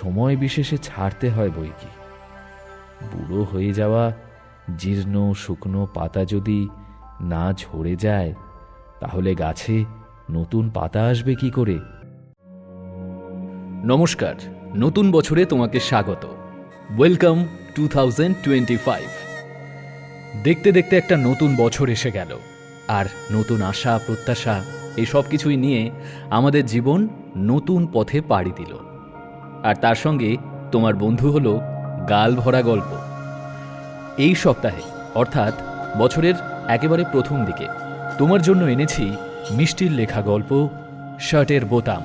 সময় বিশেষে ছাড়তে হয় বই কি। বুড়ো হয়ে যাওয়া, জীর্ণ শুকনো পাতা যদি না ঝরে যায়, তাহলে গাছে নতুন পাতা আসবে কি করে? নমস্কার, নতুন বছরে তোমাকে স্বাগত। ওয়েলকাম টু দেখতে দেখতে একটা নতুন বছর এসে গেল, আর নতুন আশা, প্রত্যাশা এই সব কিছুই নিয়ে আমাদের জীবন নতুন পথে পাড়ি দিল। আর তার সঙ্গে তোমার বন্ধু হলো গাল ভরা গল্প। এই সপ্তাহে, অর্থাৎ বছরের একেবারে প্রথম দিকে, তোমার জন্য এনেছি মিষ্টির লেখা গল্প শার্টের বোতাম।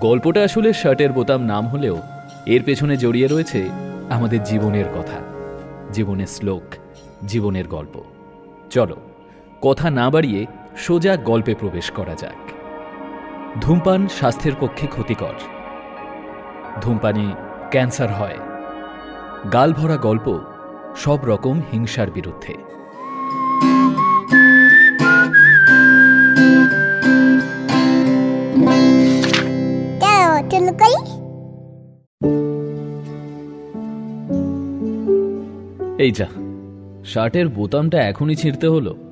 গল্পটা আসলে শার্টের বোতাম নাম হলেও এর পেছনে জড়িয়ে রয়েছে আমাদের জীবনের কথা, জীবনের শ্লোক, জীবনের গল্প। চলো, কথা না বাড়িয়ে সোজা গল্পে প্রবেশ করা যাক। ধূমপান স্বাস্থ্যের পক্ষে ক্ষতিকর। ধূমপানে ক্যান্সার হয়। গাল ভরা গল্প সব রকম হিংসার বিরুদ্ধে। এই যা শার্টের বোতামটা এখনই ছিঁড়তে হলো।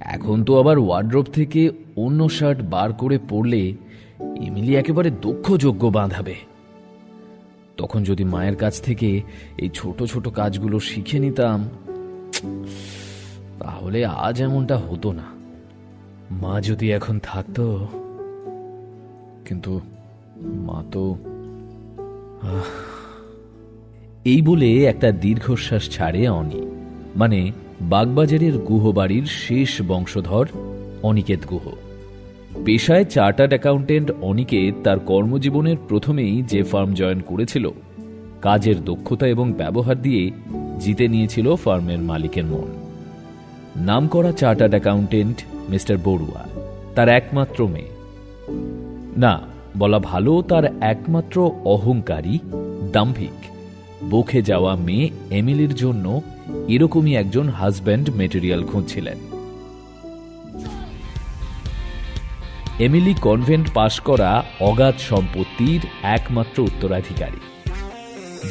এখন তো আবার ওয়ার্ড্রোব থেকে অন্য শার্ট বার করে পরলে এমিলি একেবারে দক্ষযোগ্য বাঁধাবে। তখন যদি মায়ের কাছ থেকে এই ছোট ছোট কাজগুলো শিখে নিতাম, তাহলে আজ এমনটা হতো না। মা যদি এখন থাকতো, কিন্তু মা তো এই বলে একটা দীর্ঘশ্বাস ছাড়ে অনি। মানে বাগবাজারের গুহবাড়ির শেষ বংশধর অনিকেত গুহ। পেশায় চার্টার্ড অ্যাকাউন্টেন্ট অনিকেত তার কর্মজীবনের প্রথমেই যে ফার্ম জয়েন করেছিল, কাজের দক্ষতা এবং ব্যবহার দিয়ে জিতে নিয়েছিল ফার্মের মালিকের মন। নামকরা চার্টার্ড অ্যাকাউন্টেন্ট মিস্টার বড়ুয়া, তার একমাত্র মেয়ে। না, বলা ভালো, তার একমাত্র অহংকারী, দাম্ভিক। বকে যাওয়া মেয়ে এমিলির জন্য এরকমই একজন হাজব্যান্ড মেটেরিয়াল খুঁজছিলেন। এমিলি কনভেন্ট পাশ করা অগাধ সম্পত্তির একমাত্র উত্তরাধিকারী।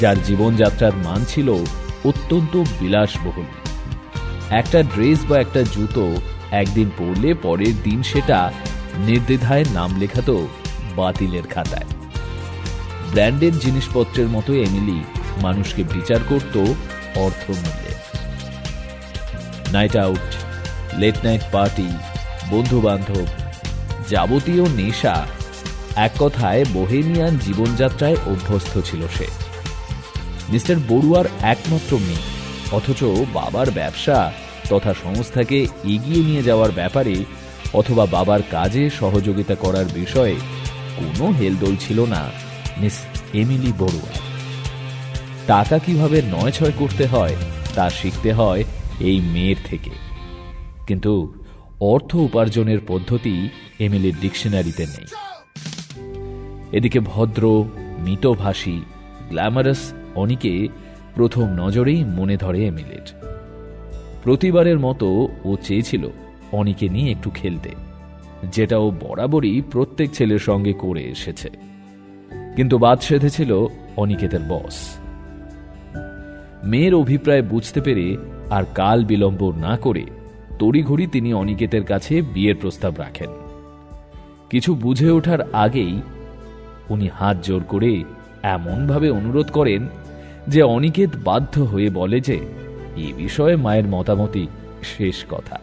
যার জীবনযাত্রার মান ছিল অত্যন্ত বিলাসবহুল। একটা ড্রেস বা একটা জুতো একদিন পরলে পরের দিন সেটা নির্দ্বিধায় নাম লেখাতো বাতিলের খাতায়। ব্র্যান্ডেড জিনিসপত্রের মতো এমিলি মানুষকে বিচার করত অর্থমূল্যে night out late night party বন্ধু বান্ধব যাবতীয় নেশা, এক কথায় বোহেমিয়ান জীবনযাত্রায় অভ্যস্ত ছিল সে। মিস্টার বড়ুয়ার একমাত্র মেয়ে, অথচ বাবার ব্যবসা তথা সংস্থাকে এগিয়ে নিয়ে যাওয়ার ব্যাপারে অথবা বাবার কাজে সহযোগিতা করার বিষয়ে কোনো হেলদোল ছিল না, মিস এমিলি বড়ুয়া টাকা কীভাবে নয় ছয় করতে হয়, তা শিখতে হয় এই মেয়ের থেকে। কিন্তু অর্থ উপার্জনের পদ্ধতি এমিলির ডিকশনারিতে নেই। এদিকে ভদ্র, মিতভাষী, গ্ল্যামারাস অনিকে প্রথম নজরেই মনে ধরে এমিলির। প্রতিবারের মতো ও চেয়েছিল অনিকে নিয়ে একটু খেলতে। যেটা ও বরাবরই প্রত্যেক ছেলের সঙ্গে করে এসেছে। কিন্তু বাদ সেধেছিল অনিকেতের বস। মেয়ের অভিপ্রায় বুঝতে পেরে আর কাল বিলম্ব না করে তড়িঘড়ি তিনি অনিকেতের কাছে বিয়ের প্রস্তাব রাখেন। কিছু বুঝে ওঠার আগেই উনি হাত জোর করে এমনভাবে অনুরোধ করেন যে অনিকেত বাধ্য হয়ে বলে যে এ বিষয়ে মায়ের মতামতই শেষ কথা।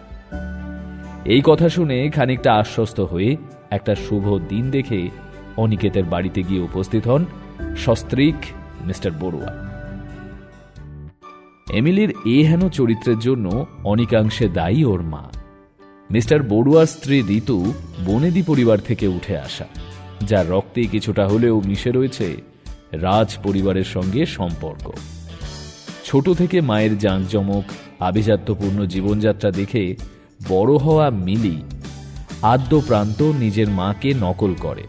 এই কথা শুনে খানিকটা আশ্বস্ত হয়ে একটা শুভ দিন দেখে অনিকেতের বাড়িতে গিয়ে উপস্থিত হন সস্ত্রীক মিস্টার বড়ুয়া। এমিলির এ হেন চরিত্রের জন্য অনেকাংশে দায়ী ওর মা। মিস্টার বড়ুয়ার স্ত্রী ঋতু বনেদি পরিবার থেকে উঠে আসা, যার রক্তে কিছুটা হলেও মিশে রয়েছে রাজ পরিবারের সঙ্গে সম্পর্ক। ছোট থেকে মায়ের জাঁকজমক, আভিজাত্যপূর্ণ জীবনযাত্রা দেখে বড় হওয়া মিলি আদ্য প্রান্ত নিজের মাকে নকল করে।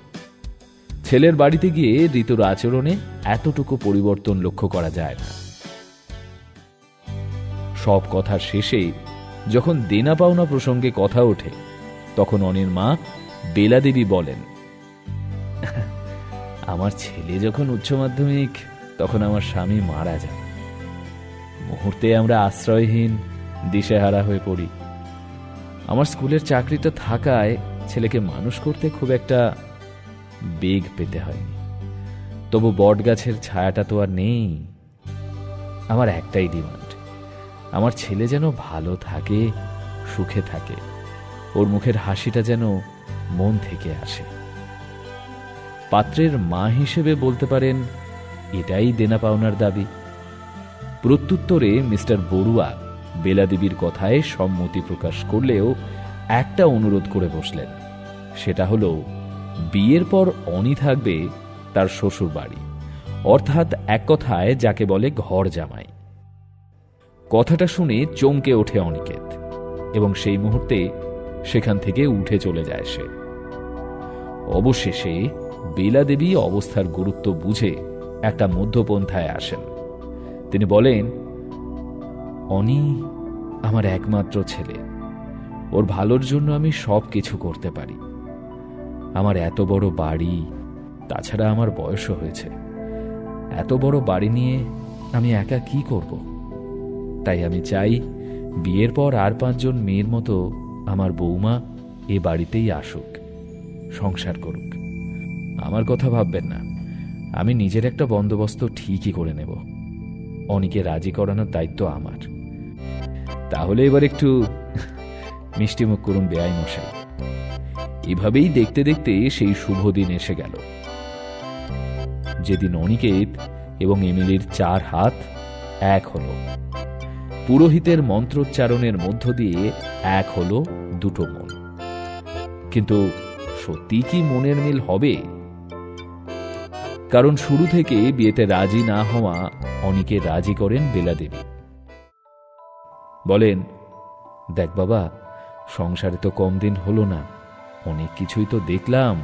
ছেলের বাড়িতে গিয়ে ঋতুর আচরণে এতটুকু পরিবর্তন লক্ষ্য করা যায় না। সব কথার শেষে যখন দেনা পাওনা প্রসঙ্গে কথা ওঠে, তখন অনির মা বেলাদেবী বলেন, আমার ছেলে যখন উচ্চ মাধ্যমিক, তখন আমার স্বামী মারা যায় মুহূর্তে আমরা আশ্রয়হীন, দিশেহারা হয়ে পড়ি। আমার স্কুলের চাকরিটা থাকায় ছেলেকে মানুষ করতে খুব একটা বেগ পেতে হয়নি। তবু বটগাছের ছায়াটা তো আর নেই। আমার একটাই ডিমান্ড আমার ছেলে যেন ভালো থাকে, সুখে থাকে। ওর মুখের হাসিটা যেন মন থেকে আসে। পাত্রের মা হিসেবে বলতে পারেন, এটাই দেনা পাওনার দাবি। প্রত্যুত্তরে মিস্টার বড়ুয়া বেলাদেবীর কথায় সম্মতি প্রকাশ করলেও একটা অনুরোধ করে বসলেন। সেটা হলো, বিয়ের পর অনি থাকবে তার শ্বশুর বাড়ি অর্থাৎ এক কথায় যাকে বলে ঘর জামাই। কথাটা শুনে চমকে ওঠে অনিকেত, এবং সেই মুহূর্তে সেখান থেকে উঠে চলে যায় সে। অবশেষে বেলাদেবী অবস্থার গুরুত্ব বুঝে একটা মধ্যপন্থায় আসেন। তিনি বলেন, অনি আমার একমাত্র ছেলে। ওর ভালোর জন্য আমি সব কিছু করতে পারি। আমার এত বড় বাড়ি, তাছাড়া আমার বয়সও হয়েছে। এত বড় বাড়ি নিয়ে আমি একা কি করব? তাই আমি চাই বিয়ের পর আর পাঁচজন মেয়ের মতো আমার বৌমা এ বাড়িতেই আসুক, সংসার করুক। আমার কথা ভাববেন না। আমি নিজের একটা বন্দোবস্ত ঠিকই করে নেব। অনিকে রাজি করানোর দায়িত্ব আমার। তাহলে এবার একটু মিষ্টিমুখ করুন বেআই মশাই। এভাবেই দেখতে দেখতে সেই শুভ দিন এসে গেল। যেদিন অনিকেত এবং এমিলির চার হাত এক হলো। পুরোহিতের মন্ত্রোচ্চারণের মধ্য দিয়ে এক হলো দুটো মন। কিন্তু সত্যি কি মনের মিল হবে? কারণ শুরু থেকে বিয়েতে রাজি না হওয়া অনেকে রাজি করেন বেলা বেলাদেবী। বলেন, দেখ বাবা, সংসারে তো কম দিন হলো না, অনেক কিছুই তো দেখলাম।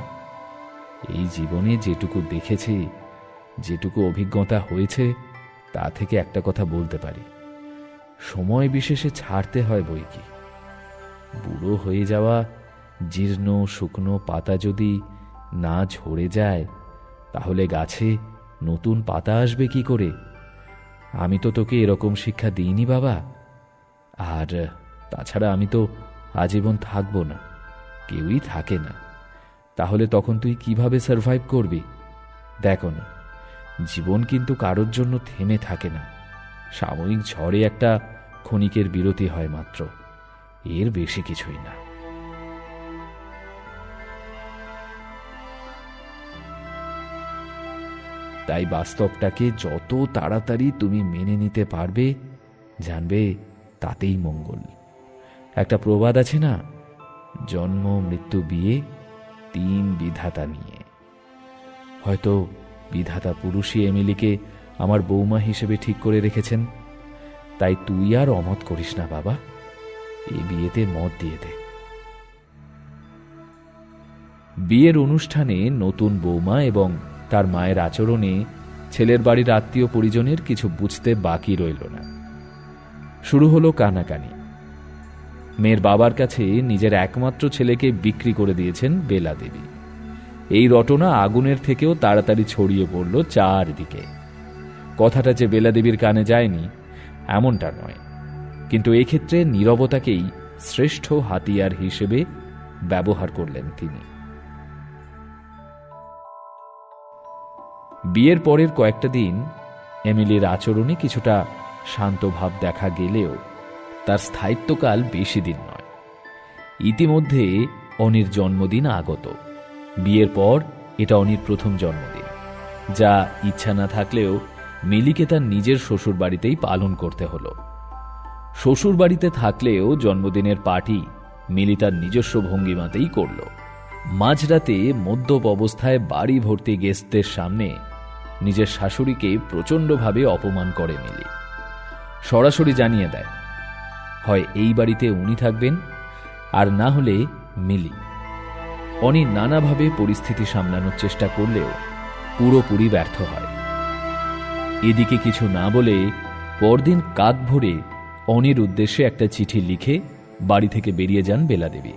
এই জীবনে যেটুকু দেখেছি, যেটুকু অভিজ্ঞতা হয়েছে, তা থেকে একটা কথা বলতে পারি। সময় বিশেষে ছাড়তে হয় বই কি। বুড়ো হয়ে যাওয়া, জীর্ণ শুকনো পাতা যদি না ঝরে যায়, তাহলে গাছে নতুন পাতা আসবে কি করে? আমি তো তোকে এরকম শিক্ষা দিইনি বাবা। আর তাছাড়া আমি তো আজীবন থাকব না, কেউই থাকে না। তাহলে তখন তুই কীভাবে সার্ভাইভ করবি? দেখো না, জীবন কিন্তু কারোর জন্য থেমে থাকে না। সাময়িক ঝড়ে একটা ক্ষণিকের বিরতি হয় মাত্র। এর বেশি কিছুই না। তাই বাস্তবটাকে যত তাড়াতাড়ি তুমি মেনে নিতে পারবে, জানবে তাতেই মঙ্গল। একটা প্রবাদ আছে না? জন্ম, মৃত্যু, বিয়ে, তিন বিধাতা নিয়ে। হয়তো বিধাতা পুরুষই এমিলিকে আমার বৌমা হিসেবে ঠিক করে রেখেছেন। তাই তুই আর অমত করিস না, বাবা। এই বিয়েতে মত দিয়ে দে। বিয়ের অনুষ্ঠানে নতুন বৌমা এবং তার মায়ের আচরণে ছেলের বাড়ির আত্মীয় পরিজনের কিছু বুঝতে বাকি রইল না। শুরু হলো কানাকানি। মেয়ের বাবার কাছে নিজের একমাত্র ছেলেকে বিক্রি করে দিয়েছেন বেলা দেবী এই রটনা আগুনের থেকেও তাড়াতাড়ি ছড়িয়ে পড়ল চারদিকে। কথাটা যে বেলা দেবীর কানে যায়নি, এমনটা নয়। কিন্তু এক্ষেত্রে নীরবতাকেই শ্রেষ্ঠ হাতিয়ার হিসেবে ব্যবহার করলেন তিনি। বিয়ের পরের কয়েকটা দিন এমিলির আচরণে কিছুটা শান্ত ভাব দেখা গেলেও তার স্থায়িত্বকাল বেশি দিন নয়। ইতিমধ্যে অনির জন্মদিন আগত। বিয়ের পর এটা অনির প্রথম জন্মদিন, যা ইচ্ছা না থাকলেও মিলিকে তার নিজের শ্বশুর বাড়িতেই পালন করতে হলো। শ্বশুর বাড়িতে থাকলেও জন্মদিনের পার্টি মিলি তার নিজস্ব ভঙ্গিমাতেই করল। মাঝরাতে মদ্যপ অবস্থায় বাড়ি ভর্তি গেস্টদের সামনে নিজের শাশুড়িকে প্রচণ্ডভাবে অপমান করে মিলি। সরাসরি জানিয়ে দেয়, হয় এই বাড়িতে উনি থাকবেন আর না হলে মিলি। অনি নানাভাবে পরিস্থিতি সামলানোর চেষ্টা করলেও পুরোপুরি ব্যর্থ হয়। এদিকে কিছু না বলে পরদিন কাক ভরে অনির উদ্দেশ্যে একটা চিঠি লিখে বাড়ি থেকে বেরিয়ে যান বেলা বেলাদেবী।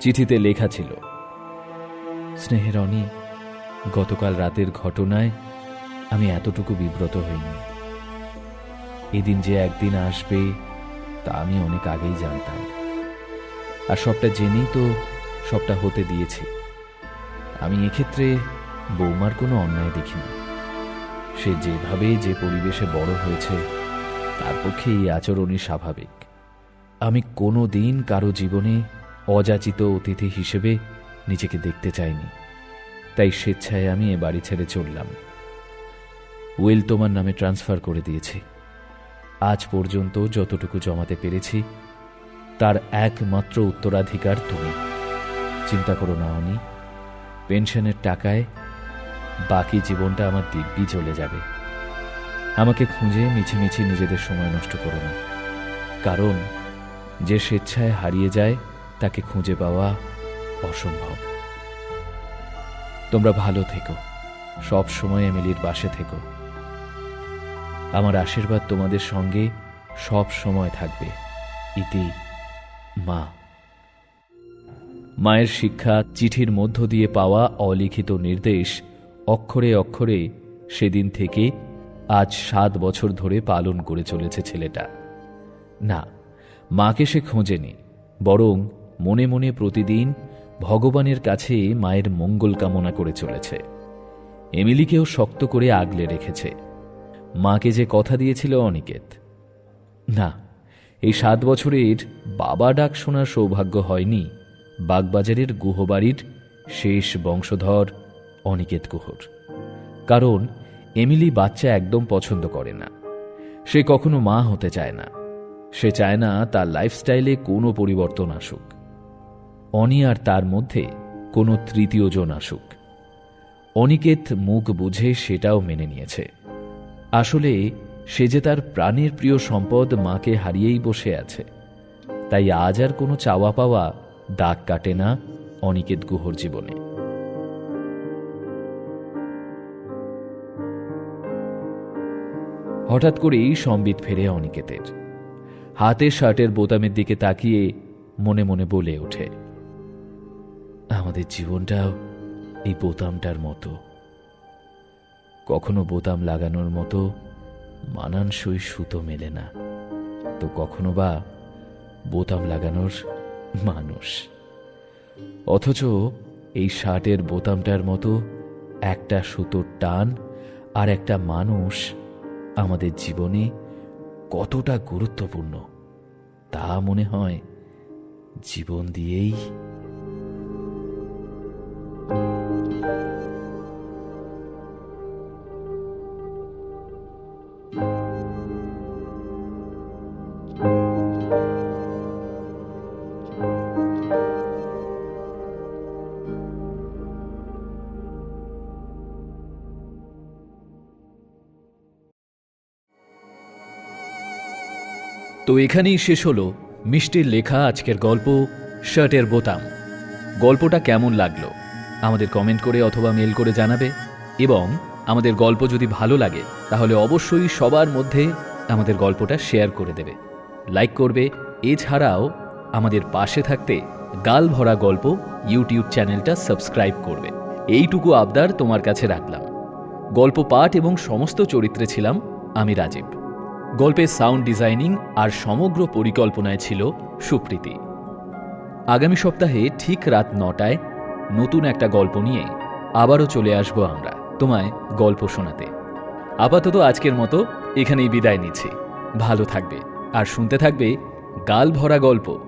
চিঠিতে লেখা ছিল, স্নেহের অনি, গতকাল রাতের ঘটনায় আমি এতটুকু বিব্রত হইনি। এদিন যে একদিন আসবে তা আমি অনেক আগেই জানতাম। আর সবটা জেনেই তো সবটা হতে দিয়েছে। আমি এক্ষেত্রে বৌমার কোনো অন্যায় দেখি না সে যেভাবে যে পরিবেশে বড় হয়েছে, তার পক্ষে এই আচরণই স্বাভাবিক। আমি কোনো দিন কারও জীবনে অযাচিত অতিথি হিসেবে নিজেকে দেখতে চাইনি। তাই স্বেচ্ছায় আমি এ বাড়ি ছেড়ে চললাম। উইল তোমার নামে ট্রান্সফার করে দিয়েছি। আজ পর্যন্ত যতটুকু জমাতে পেরেছি, তার একমাত্র উত্তরাধিকার তুমি। চিন্তা করো না, অনি। পেনশনের টাকায় বাকি জীবনটা আমার দিব্যি চলে যাবে। আমাকে খুঁজে মিছিমিছি নিজেদের সময় নষ্ট করো না। কারণ যে স্বেচ্ছায় হারিয়ে যায়, তাকে খুঁজে পাওয়া অসম্ভব। তোমরা ভালো থেকো। সব সময় এমিলির পাশে থেকো। আমার আশীর্বাদ তোমাদের সঙ্গে সব সময় থাকবে। ইতি মা। মায়ের শিক্ষা চিঠির মধ্য দিয়ে পাওয়া অলিখিত নির্দেশ অক্ষরে অক্ষরে সেদিন থেকে আজ সাত বছর ধরে পালন করে চলেছে ছেলেটা। না, মাকে সে খোঁজেনি, বরং মনে মনে প্রতিদিন ভগবানের কাছে মায়ের মঙ্গল কামনা করে চলেছে। এমিলিকেও শক্ত করে আগলে রেখেছে। মাকে যে কথা দিয়েছিল অনিকেত। না, এই সাত বছরের বাবা ডাক শোনার সৌভাগ্য হয়নি বাগবাজারের গুহবাড়ির শেষ বংশধর অনিকেত গুহর কারণ, এমিলি বাচ্চা একদম পছন্দ করে না। সে কখনো মা হতে চায় না। সে চায় না তার লাইফস্টাইলে কোনো পরিবর্তন আসুক। অনি আর তার মধ্যে কোনো তৃতীয় জন আসুক। অনিকেত মুখ বুঝে সেটাও মেনে নিয়েছে। আসলে, সে যে তার প্রাণের প্রিয় সম্পদ মাকে হারিয়েই বসে আছে, তাই আজ আর কোনো চাওয়া পাওয়া দাগ কাটে না অনিকেত গুহর জীবনে। হঠাৎ করেই সম্বিত ফেরে অনিকেতের। হাতে শার্টের বোতামের দিকে তাকিয়ে মনে মনে বলে ওঠে, আমাদের জীবনটাও এই বোতামটার মতো। কখনো বোতাম লাগানোর মতো মানানসই সুতো মেলে না। তো কখনো বা বোতাম লাগানোর মানুষ। অথচ এই শার্টের বোতামটার মতো একটা সুতোর টান আর একটা মানুষ আমাদের জীবনে কতটা গুরুত্বপূর্ণ তা মনে হয় জীবন দিয়েই তো এখানেই শেষ হলো মিষ্টির লেখা আজকের গল্প, শার্টের বোতাম। গল্পটা কেমন লাগল? আমাদের কমেন্ট করে অথবা মেল করে জানাবে এবং আমাদের গল্প যদি ভালো লাগে, তাহলে অবশ্যই সবার মধ্যে আমাদের গল্পটা শেয়ার করে দেবে। লাইক করবে, এছাড়াও আমাদের পাশে থাকতে গাল ভরা গল্প ইউটিউব চ্যানেলটা সাবস্ক্রাইব করবে। এইটুকু আবদার তোমার কাছে রাখলাম। গল্প পাঠ এবং সমস্ত চরিত্রে ছিলাম আমি রাজীব। গল্পের সাউন্ড ডিজাইনিং আর সমগ্র পরিকল্পনায় ছিল সুপ্রীতি। আগামী সপ্তাহে ঠিক রাত নটায় নতুন একটা গল্প নিয়ে আবারও চলে আসব আমরা। তোমায় গল্প শোনাতে। আপাতত আজকের মতো এখানেই বিদায় নিচ্ছি। ভালো থাকবে। আর শুনতে থাকবে গাল ভরা গল্প।